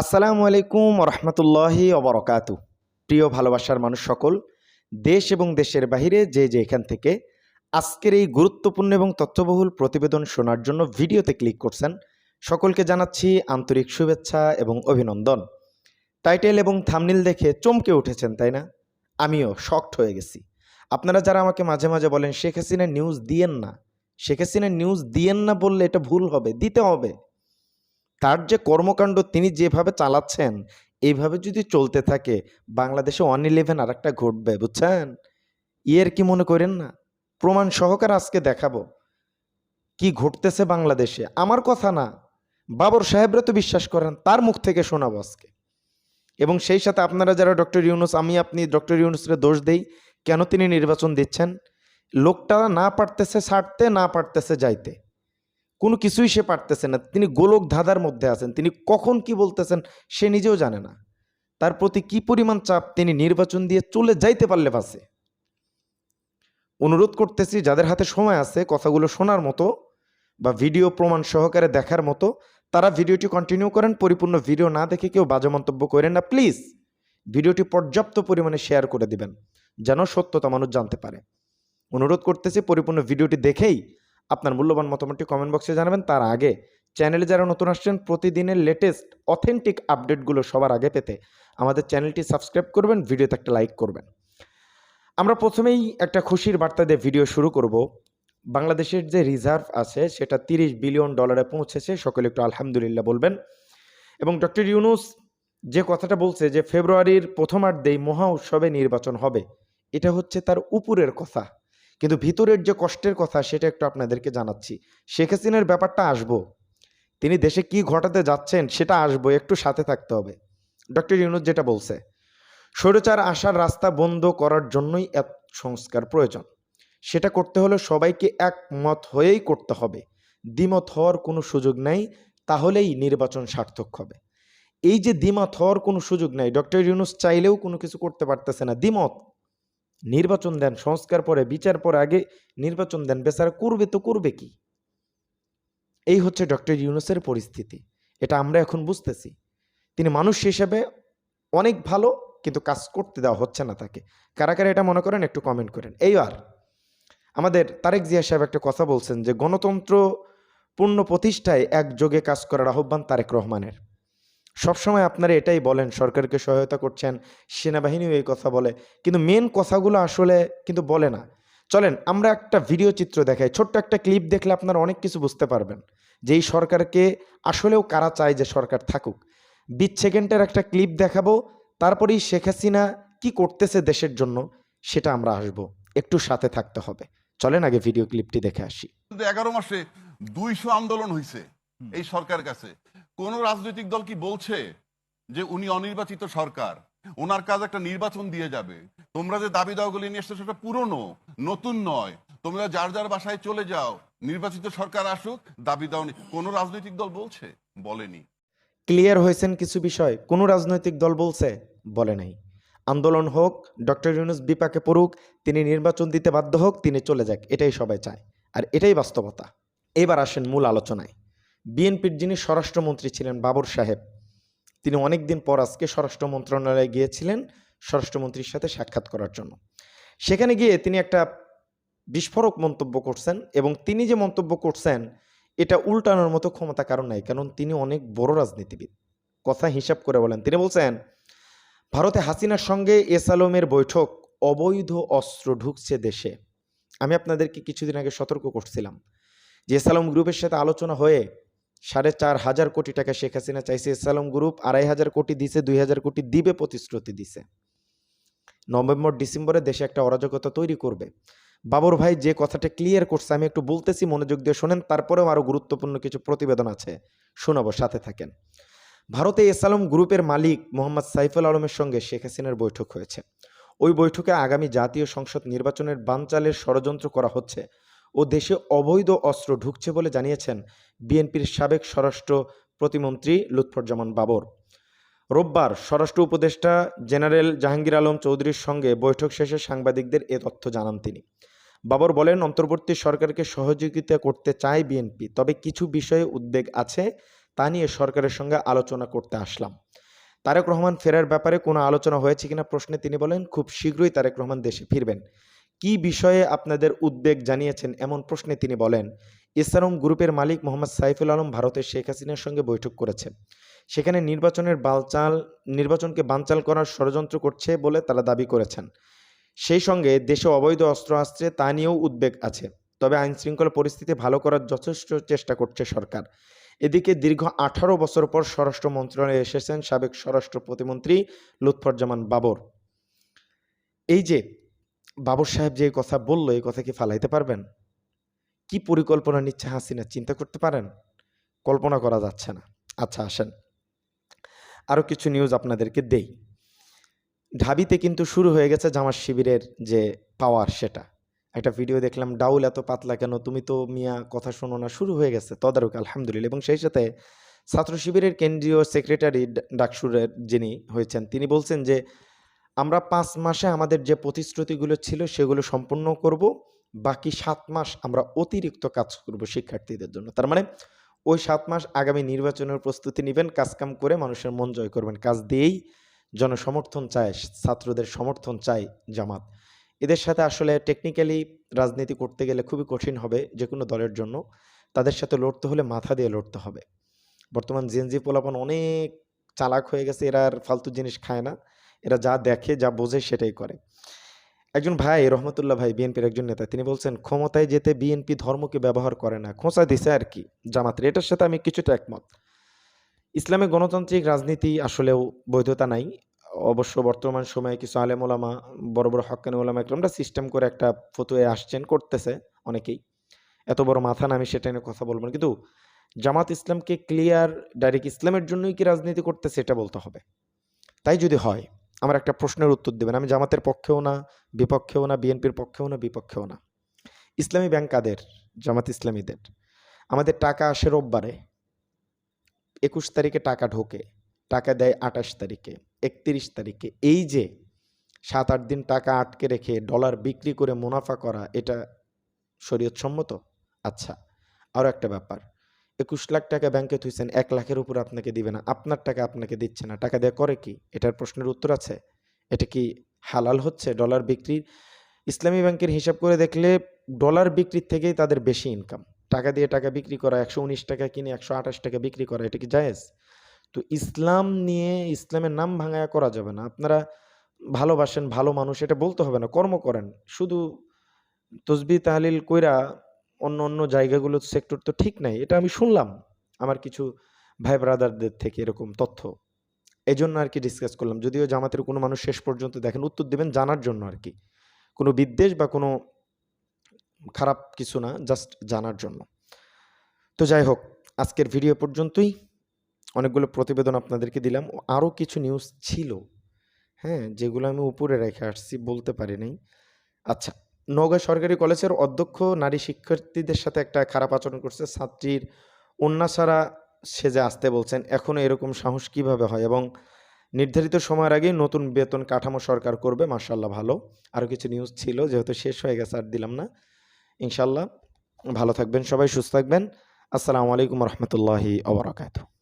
আসসালামু আলাইকুম রহমতুল্লাহি অবরকাতু প্রিয় ভালোবাসার মানুষ সকল, দেশ এবং দেশের বাহিরে যে যে এখান থেকে আজকের এই গুরুত্বপূর্ণ এবং তথ্যবহুল প্রতিবেদন শোনার জন্য ভিডিওতে ক্লিক করছেন, সকলকে জানাচ্ছি আন্তরিক শুভেচ্ছা এবং অভিনন্দন। টাইটেল এবং থামনিল দেখে চমকে উঠেছেন, তাই না? আমিও শক্ট হয়ে গেছি। আপনারা যারা আমাকে মাঝে মাঝে বলেন, শেখ হাসিনা নিউজ দিয়েন না। শেখ হাসিনা নিউজ দিয়েন না বললে এটা ভুল হবে, দিতে হবে। তার যে কর্মকাণ্ড তিনি যেভাবে চালাচ্ছেন এইভাবে যদি চলতে থাকে, বাংলাদেশে ওয়ান ইলেভেন আর একটা ঘটবে, বুঝছেন? ইয়ের কি মনে করেন না? প্রমাণ সহকারে আজকে দেখাবো। কি ঘটতেছে বাংলাদেশে? আমার কথা না। বাবর সাহেবরা তো বিশ্বাস করেন, তার মুখ থেকে শোনাবো আজকে। এবং সেই সাথে আপনারা যারা ডক্টর ইউনুস, আমি আপনি ডক্টর ইউনুসের দোষ দেই, কেন তিনি নির্বাচন দিচ্ছেন? লোকটা না পারতেছে ছাড়তে, না পারতেছে যাইতে। কোনো কিছুই সে পারতেছে না। তিনি গোলক ধাঁধার মধ্যে আছেন। তিনি কখন কি বলতেছেন সে নিজেও জানে না। তার প্রতি কি পরিমাণ চাপ তিনি নির্বাচন দিয়ে চলে যাইতে পারলে বাসে অনুরোধ করতেছি, যাদের হাতে সময় আছে, কথাগুলো শোনার মতো বা ভিডিও প্রমাণ সহকারে দেখার মতো, তারা ভিডিওটি কন্টিনিউ করেন, পরিপূর্ণ ভিডিও না দেখে কেউ বাজে মন্তব্য করেন না। প্লিজ, ভিডিওটি পর্যাপ্ত পরিমাণে শেয়ার করে দিবেন, যেন সত্যতা মানুষ জানতে পারে। অনুরোধ করতেছি, পরিপূর্ণ ভিডিওটি দেখেই আপনার মূল্যবান মতামতটি কমেন্ট বক্সে জানাবেন। তার আগে চ্যানেলে যারা নতুন আসছেন, প্রতিদিনের লেটেস্ট অথেন্টিক আপডেটগুলো সবার আগে পেতে আমাদের চ্যানেলটি সাবস্ক্রাইব করবেন ভিডিওতে একটা লাইক করবেন। আমরা প্রথমেই একটা খুশির বার্তা দিয়ে ভিডিও শুরু করব। বাংলাদেশের যে রিজার্ভ আছে, সেটা তিরিশ বিলিয়ন ডলারে পৌঁছেছে। সকলে একটু আলহামদুলিল্লাহ বলবেন। এবং ডক্টর ইউনুস যে কথাটা বলছে যে, ফেব্রুয়ারির প্রথমার্ধেই মহা উৎসবে নির্বাচন হবে, এটা হচ্ছে তার উপরের কথা। কিন্তু ভিতরের যে কষ্টের কথা সেটা একটু আপনাদেরকে জানাচ্ছি। শেখ হাসিনার ব্যাপারটা আসব। তিনি দেশে কি ঘটাতে যাচ্ছেন সেটা আসব, একটু সাথে থাকতে হবে। ডক্টর ইউনুস যেটা বলছে, স্বৈরচার আসার রাস্তা বন্ধ করার জন্যই এক সংস্কার প্রয়োজন। সেটা করতে হলে সবাইকে একমত হয়েই করতে হবে। দ্বিমত হওয়ার কোনো সুযোগ নাই, তাহলেই নির্বাচন সার্থক হবে। এই যে দ্বিমত হওয়ার কোনো সুযোগ নাই, ডক্টর ইউনুস চাইলেও কোনো কিছু করতে পারতেছে না। দ্বিমত। নির্বাচন দেন, সংস্কার পরে, বিচার পরে, আগে নির্বাচন দেন, বেচারা করবে তো করবে কি? এই হচ্ছে ডক্টর ইউনুসের পরিস্থিতি। এটা আমরা এখন বুঝতেছি। তিনি মানুষ হিসেবে অনেক ভালো, কিন্তু কাজ করতে দেওয়া হচ্ছে না তাকে। কারা কারা এটা মনে করেন একটু কমেন্ট করেন। এইবার আমাদের তারেক জিয়া সাহেব একটা কথা বলছেন যে, গণতন্ত্র পূর্ণ প্রতিষ্ঠায় একযোগে কাজ করার আহ্বান তারেক রহমানের। সবসময় আপনারা এটাই বলেন সরকারকে সহায়তা করছেন সেনাবাহিনীও এই কথা বলে। কিন্তু মেন কথাগুলো আসলে কিন্তু বলে না। চলেন আমরা একটা ভিডিও চিত্র দেখাই। ছোট্ট একটা ক্লিপ দেখলে আপনারা অনেক কিছু বুঝতে পারবেন। যে এই সরকারকে আসলেও কারা চায় যে সরকার থাকুক। বিশ সেকেন্ডের একটা ক্লিপ দেখাবো তারপরেই শেখ হাসিনা কি করতেছে দেশের জন্য সেটা আমরা আসব। একটু সাথে থাকতে হবে। চলেন আগে ভিডিও ক্লিপটি দেখে আসি। এগারো মাসে দুইশো আন্দোলন হয়েছে এই সরকার কাছে। কোন রাজনৈতিক দল কি বলছে যে উনি অনির্বাচিত সরকার? ওনার কাজ একটা নির্বাচন দিয়ে যাবে। তোমরা যে দাবি দাওয়াগুলি নিয়ে এসছো সেটা পুরনো, নতুন নয়। তোমরা যার যার বাসায় চলে যাও, নির্বাচিত সরকার আসুক, দাবি দাও নি- কোন রাজনৈতিক দল বলছে? বলেনি। ক্লিয়ার হয়েছেন কিছু বিষয়। কোনো রাজনৈতিক দল বলছে? বলে নাই। আন্দোলন হোক, ডক্টর ইউনুস বিপাকে পড়ুক, তিনি নির্বাচন দিতে বাধ্য হোক, তিনি চলে যাক, এটাই সবাই চায়। আর এটাই বাস্তবতা। এবার আসেন মূল আলোচনায়। বিএনপির যিনি স্বরাষ্ট্রমন্ত্রী ছিলেন বাবর সাহেব, তিনি অনেক দিন পর আজকে স্বরাষ্ট্র মন্ত্রণালয়ে গিয়েছিলেন স্বরাষ্ট্রমন্ত্রীর সাথে সাক্ষাৎ করার জন্য। সেখানে গিয়ে তিনি একটা বিস্ফোরক মন্তব্য করছেন এবং তিনি যে মন্তব্য করছেন, এটা উল্টানোর মতো ক্ষমতা কারণ নাই, কারণ তিনি অনেক বড় রাজনীতিবিদ। কথা হিসাব করে বলেন। তিনি বলছেন, ভারতে হাসিনার সঙ্গে এস আলমের বৈঠক অবৈধ অস্ত্র ঢুকছে দেশে। আমি আপনাদেরকে কিছুদিন আগে সতর্ক করছিলাম যে এস আলম গ্রুপের সাথে আলোচনা হয়ে সাড়ে চার হাজার কোটি টাকা শেখ হাসিনা চাইছে এস আলম গ্রুপ, আড়াই হাজার কোটি দিছে, দুই হাজার কোটি দিবে প্রতিশ্রুতি দিছে। নভেম্বর, ডিসেম্বরে দেশে একটা অরাজকতা তৈরি করবে। বাবর ভাই যে কথাটা ক্লিয়ার করছে, আমি একটু বলতেছি, মনোযোগ দিয়ে শোনেন, তারপরেও আরও গুরুত্বপূর্ণ কিছু প্রতিবেদন আছে, শোনাবো, সাথে থাকেন। ভারতে এস আলম গ্রুপের মালিক মোহাম্মদ সাইফুল আলমের সঙ্গে শেখ হাসিনার বৈঠক হয়েছে। ওই বৈঠকে আগামী জাতীয় সংসদ নির্বাচনের বানচালের ষড়যন্ত্র করা হচ্ছে ও দেশে অবৈধ অস্ত্র ঢুকছে বলে জানিয়েছেন বিএনপির সাবেক স্বরাষ্ট্র প্রতিমন্ত্রী লুৎফরজামান বাবর। রোববার স্বরাষ্ট্র উপদেষ্টা জেনারেল জাহাঙ্গীর আলম চৌধুরীর সঙ্গে বৈঠক শেষে সাংবাদিকদের এ তথ্য জানান তিনি। বাবর বলেন, অন্তর্বর্তী সরকারকে সহযোগিতা করতে চায় বিএনপি, তবে কিছু বিষয়ে উদ্বেগ আছে, তা নিয়ে সরকারের সঙ্গে আলোচনা করতে আসলাম। তারেক রহমান ফেরার ব্যাপারে কোনো আলোচনা হয়েছে কিনা প্রশ্নে তিনি বলেন, খুব শীঘ্রই তারেক রহমান দেশে ফিরবেন। কি বিষয়ে আপনাদের উদ্বেগ জানিয়েছেন এমন প্রশ্নে তিনি বলেন এসআরএম গ্রুপের মালিক মোহাম্মদ সাইফুল আলম ভারতের শেখ হাসিনার সঙ্গে বৈঠক করেছে সেখানে নির্বাচনের বালচাল, নির্বাচনকে বানচাল করার ষড়যন্ত্র করছে বলে তারা দাবি করেছেন। সেই সঙ্গে দেশে অবৈধ অস্ত্র আসছে তা নিয়েও উদ্বেগ আছে। তবে আইন শৃঙ্খলা পরিস্থিতি ভালো করার যথেষ্ট চেষ্টা করছে সরকার। এদিকে দীর্ঘ আঠারো বছর পর স্বরাষ্ট্র মন্ত্রণালয়ে এসেছেন সাবেক স্বরাষ্ট্র প্রতিমন্ত্রী লুৎফরজামান বাবর। এই যে বাবর সাহেব যে কথা বলল, এই কথা কি ফালাইতে পারবেন? কি পরিকল্পনা নিচ্ছে হাসিনা? চিন্তা করতে পারেন? কল্পনা করা যাচ্ছে না। আচ্ছা আসেন। আরও কিছু নিউজ আপনাদেরকে দেই। ঢাবিতে কিন্তু শুরু হয়ে গেছে জামার শিবিরের যে পাওয়ার সেটা। একটা ভিডিও দেখলাম, ডাউল এত পাতলা কেন? তুমি তো মিয়া, কথা শোনো না। শুরু হয়ে গেছে, তদারক, আলহামদুলিল্লাহ। এবং সেই সাথে ছাত্র শিবিরের কেন্দ্রীয় সেক্রেটারি ডাকসুরের যিনি হয়েছেন, তিনি বলছেন যে আমরা পাঁচ মাসে আমাদের যে প্রতিশ্রুতিগুলো ছিল সেগুলো সম্পূর্ণ করব। বাকি সাত মাস আমরা অতিরিক্ত কাজ করব শিক্ষার্থীদের জন্য। তার মানে ওই সাত মাস আগামী নির্বাচনের প্রস্তুতি নেবেন কাজকাম করে মানুষের মন জয় করবেন। কাজ দিয়েই জনসমর্থন চায়, ছাত্রদের সমর্থন চায় জামাত। এদের সাথে আসলে টেকনিক্যালি রাজনীতি করতে গেলে খুবই কঠিন হবে যে কোনো দলের জন্য। তাদের সাথে লড়তে হলে মাথা দিয়ে লড়তে হবে। বর্তমান জেনজি পোলাপন অনেক চালাক হয়ে গেছে, এরা আর ফালতু জিনিস খায় না। এরা যা দেখে, যা বোঝে সেটাই করে। একজন ভাই, রহমতুল্লাহ ভাই, বিএনপির একজন নেতা, তিনি বলছেন, ক্ষমতায় যেতে বিএনপি ধর্মকে ব্যবহার করে না। খোঁচা দিছে আর কি, জামাতের। এটার সাথে আমি কিছুটা একমত। ইসলামে গণতান্ত্রিক রাজনীতি আসলেও বৈধতা নাই। অবশ্য বর্তমান সময়ে কিছু আলেম ওলামা, বড় বড় হক্কানি ওলামা একরমরা সিস্টেম করে একটা ফতুয়ে আসছেন, করতেছে অনেকেই। এত বড় মাথা না আমি সেটা নিয়ে কথা বলব না। কিন্তু জামাত ইসলামকে ক্লিয়ার ডাইরেক্ট ইসলামের জন্যই কি রাজনীতি করতেছে, এটা বলতে হবে। তাই যদি হয় আমার একটা প্রশ্নের উত্তর দেবেন। আমি জামাতের পক্ষেও না, বিপক্ষেও না, বিএনপির পক্ষেও না, বিপক্ষেও না। ইসলামী ব্যাংক কাদের? জামাত ইসলামীদের। আমাদের টাকা আসে রোববারে। একুশ তারিখে টাকা ঢোকে। টাকা দেয় আঠাশ তারিখে, একত্রিশ তারিখে। এই যে সাত আট দিন টাকা আটকে রেখে ডলার বিক্রি করে মুনাফা করা, এটা শরীয়তসম্মত? আচ্ছা আরও একটা ব্যাপার। একুশ লাখ টাকা ব্যাংকে থুইছেন, এক লাখের উপর আপনাকে দিবে না। আপনার টাকা আপনাকে দিচ্ছে না। টাকা দেওয়া করে কি? এটার প্রশ্নের উত্তর আছে? এটা কি হালাল হচ্ছে? ডলার বিক্রির? ইসলামী ব্যাংকের হিসাব করে দেখলে ডলার বিক্রির থেকেই তাদের বেশি ইনকাম টাকা দিয়ে টাকা বিক্রি করা, একশো উনিশ টাকা কিনে একশো আঠাশ টাকা বিক্রি করা, এটা কি জায়েজ? তো ইসলাম নিয়ে ইসলামের নাম ভাঙায়া করা যাবে না। আপনারা ভালোবাসেন, ভালো মানুষ, এটা বলতে হবে না, কর্ম করেন। শুধু তসবি তাহলিল কইরা অন্য অন্য জায়গাগুলো সেক্টর তো ঠিক নাই। এটা আমি শুনলাম আমার কিছু ভাই ব্রাদারদের থেকে এরকম তথ্য। এই জন্য আর কি ডিসকাস করলাম। যদিও জামাতের কোনো মানুষ শেষ পর্যন্ত দেখেন, উত্তর দেবেন জানার জন্য আর কি। কোনো বিদ্বেষ বা কোনো খারাপ কিছু না জাস্ট জানার জন্য। তো যাই হোক, আজকের ভিডিও পর্যন্তই। অনেকগুলো প্রতিবেদন আপনাদেরকে দিলাম। আরও কিছু নিউজ ছিল হ্যাঁ যেগুলো আমি উপরে রেখে আসছি, বলতে পারি নাই। আচ্ছা। নওগাঁ সরকারি কলেজের অধ্যক্ষ, নারী শিক্ষার্থীদের সাথে একটা খারাপ আচরণ করছে ছাত্রীর। অন্যাসারা সেজে আসতে বলছেন এখনও এরকম সাহস কীভাবে হয়? এবং নির্ধারিত সময়ের আগেই নতুন বেতন কাঠামো সরকার করবে মার্শাল্লাহ ভালো। আরও কিছু নিউজ ছিল, যেহেতু শেষ হয়ে গেছে, আর দিলাম না। ইনশাল্লাহ ভালো থাকবেন সবাই, সুস্থ থাকবেন। আসসালামু আলাইকুম রহমতুল্লাহি আবরাকাতু